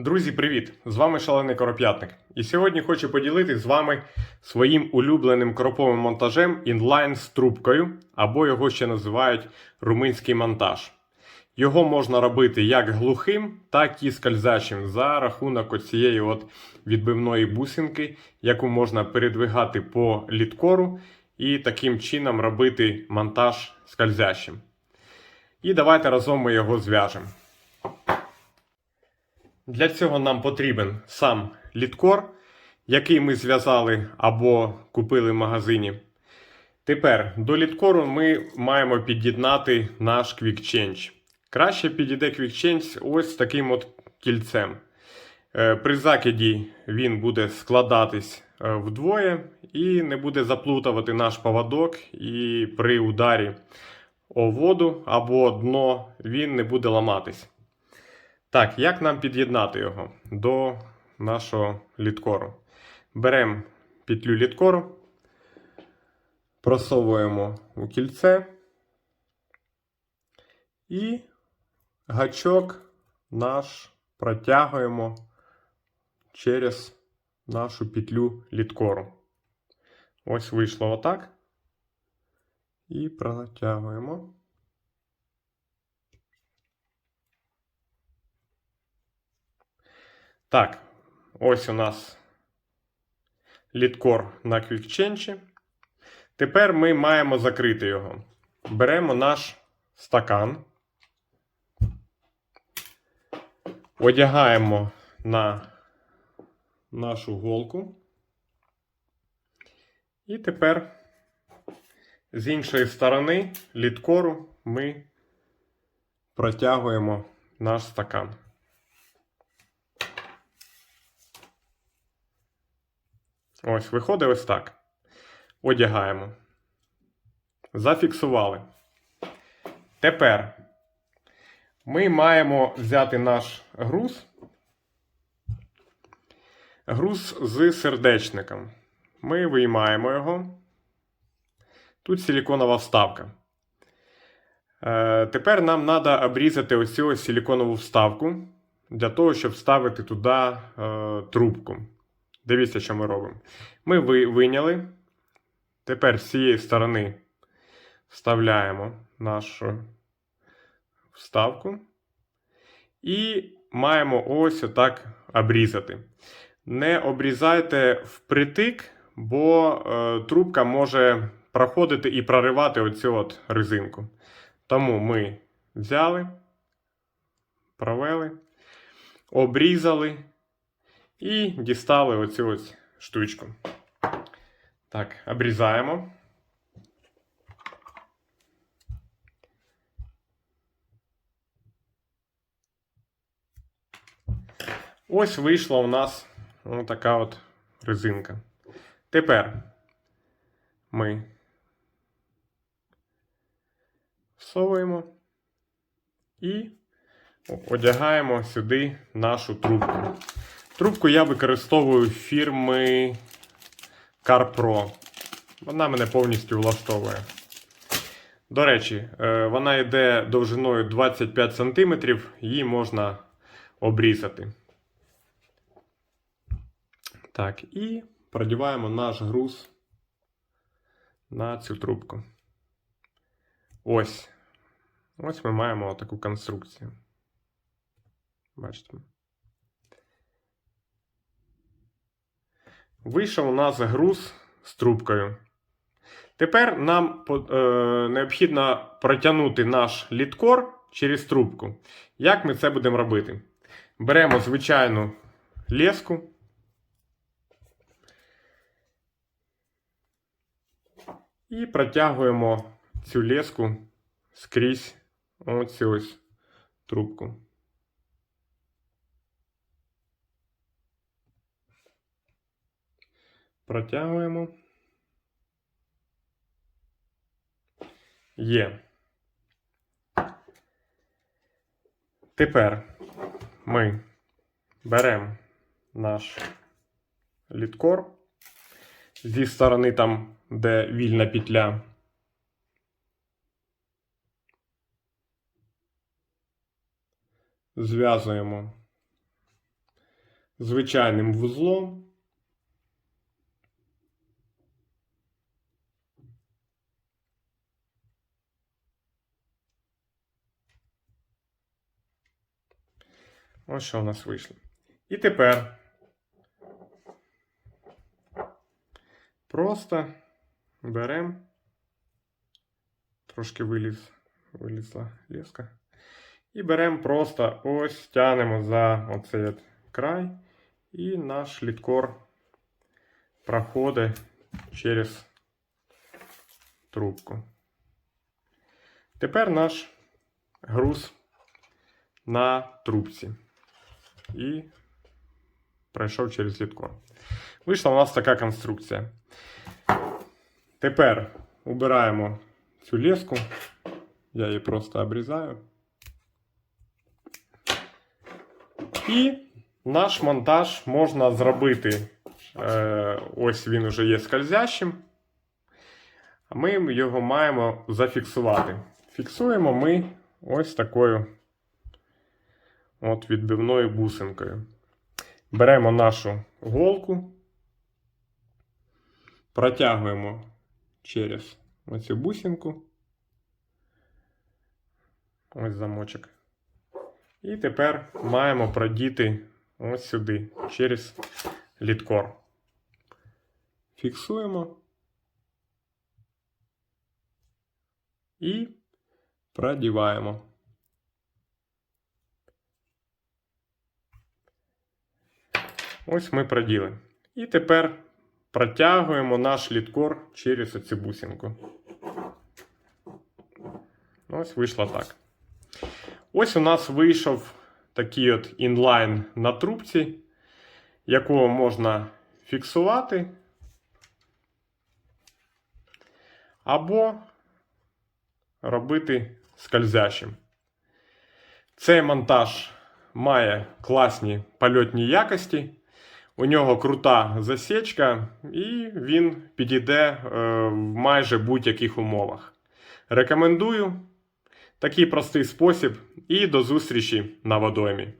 Друзі, привіт! З вами Шалений Короп'ятник. І сьогодні хочу поділитися з вами своїм улюбленим кроповим монтажем інлайн з трубкою, або його ще називають румунський монтаж. Його можна робити як глухим, так і скользячим за рахунок оцієї от відбивної бусинки, яку можна передвигати по літкору і таким чином робити монтаж скользячим. І давайте разом ми його зв'яжемо. Для цього нам потрібен сам літкор, який ми зв'язали або купили в магазині. Тепер до літкору ми маємо під'єднати наш Quick Change. Краще підійде Quick ось таким от кільцем. Е, При закиді він буде складатись е, вдвоє і не буде заплутувати наш поводок, і при ударі о воду або дно він не буде ламатись. Так, як нам під'єднати його до нашого літкору? Беремо петлю літкору, просовуємо у кільце і гачок наш протягуємо через нашу петлю літкору. Ось вийшло отак. І протягуємо. Так, ось у нас літкор на QuickChange. Тепер ми маємо закрити його. Беремо наш стакан, одягаємо на нашу голку. І тепер з іншої сторони літкору ми протягуємо наш стакан. Ось, виходить ось так. Одягаємо. Зафіксували. Тепер ми маємо взяти наш груз. Груз з сердечником. Ми виймаємо його. Тут силіконова вставка. Е, тепер нам треба обрізати ось цю силіконову вставку для того, щоб вставити туди е, трубку. Дивіться, що ми робимо. Ми ви- вийняли. Тепер з цієї сторони вставляємо нашу вставку. І маємо ось отак обрізати. Не обрізайте впритик, бо е, трубка може проходити і проривати оцю от резинку. Тому ми взяли, провели, обрізали. І дістали оцю ось штучку. Так, обрізаємо. Ось вийшла у нас така от резинка. Тепер ми всовуємо і одягаємо сюди нашу трубку. Трубку я використовую фірми CarPro. Вона мене повністю влаштовує. До речі, е, вона йде довжиною 25 см, її можна обрізати. Так, і продіваємо наш груз на цю трубку. Ось. Ось ми маємо таку конструкцію. Бачите? Вийшов у нас груз з трубкою. Тепер нам е, необхідно протягнути наш літкор через трубку. Як ми це будемо робити? Беремо звичайну леску. І протягуємо цю леску скрізь оцю ось трубку. Протягуємо. Є. Тепер ми беремо наш літкор зі сторони там, де вільна петля. Зв'язуємо звичайним вузлом. Ось що у нас вийшло. І тепер просто беремо, трошки виліз, вилізла леска. І беремо просто ось тянемо за оцей край, і наш літкор проходить через трубку. Тепер наш груз на трубці. І пройшов через літкор. Вийшла у нас така конструкція. Тепер убираємо цю леску. Я її просто обрізаю. І наш монтаж можна зробити. Е, ось він уже є скользящим. Ми його маємо зафіксувати. Фіксуємо ми ось такою от відбивною бусинкою. Беремо нашу голку, протягуємо через оцю бусинку. Ось замочок. І тепер маємо продіти ось сюди, через літкор. Фіксуємо. І продіваємо. Ось ми проділи. І тепер протягуємо наш літкор через оцю бусинку. Ось вийшло так. Ось у нас вийшов такий от інлайн на трубці, якого можна фіксувати. Або робити скользящим. Цей монтаж має класні польотні якості. У нього крута засічка, і він підійде е, в майже будь-яких умовах. Рекомендую такий простий спосіб і до зустрічі на водоймі.